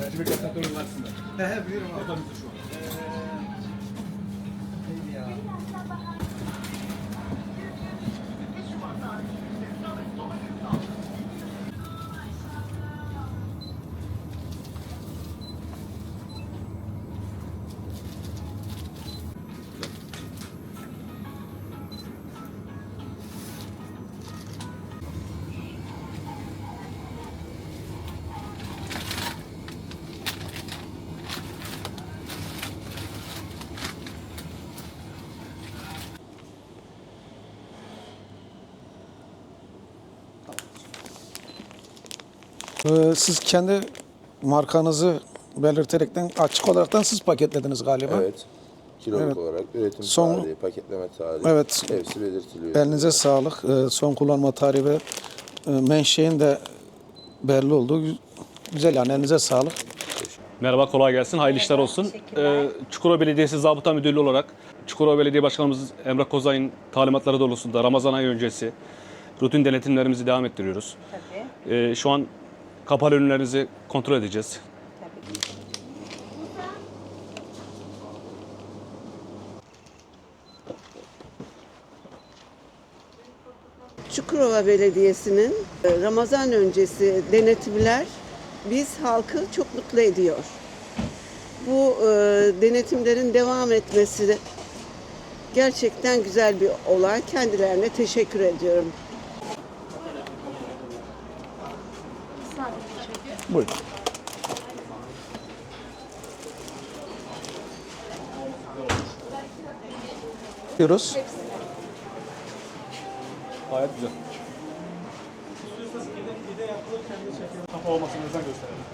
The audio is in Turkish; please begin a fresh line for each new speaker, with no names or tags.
Mercimek atatörü varsın.
He he biliyorum abi.
Otamızda şu an.
Ee,
Ee, siz kendi markanızı belirterekten açık olaraktan siz paketlediniz galiba.
Evet. Kiloluk
Evet.
olarak üretim
Son-
tarihi, paketleme tarihi
Evet.
hepsi belirtiliyor.
Elinize sağlık. Ee, son kullanma tarihi ve e, menşein de belli oldu. Gü- Güzel yani elinize sağlık.
Merhaba, kolay gelsin. Hayırlı işler olsun. Ee, Çukurova Belediyesi Zabıta Müdürlüğü olarak Çukurova Belediye Başkanımız Emrah Kozay'ın talimatları doğrultusunda Ramazan ayı öncesi rutin denetimlerimizi devam ettiriyoruz.
Tabii.
Ee, şu an kapalı ürünlerinizi kontrol edeceğiz.
Çukurova Belediyesi'nin e, Ramazan öncesi denetimler biz halkı çok mutlu ediyor. Bu e, denetimlerin devam etmesi gerçekten güzel bir olay. Kendilerine teşekkür ediyorum.
Buyurun. Diyoruz.
Gayet güzel. Kafa olmasını özen gösterelim.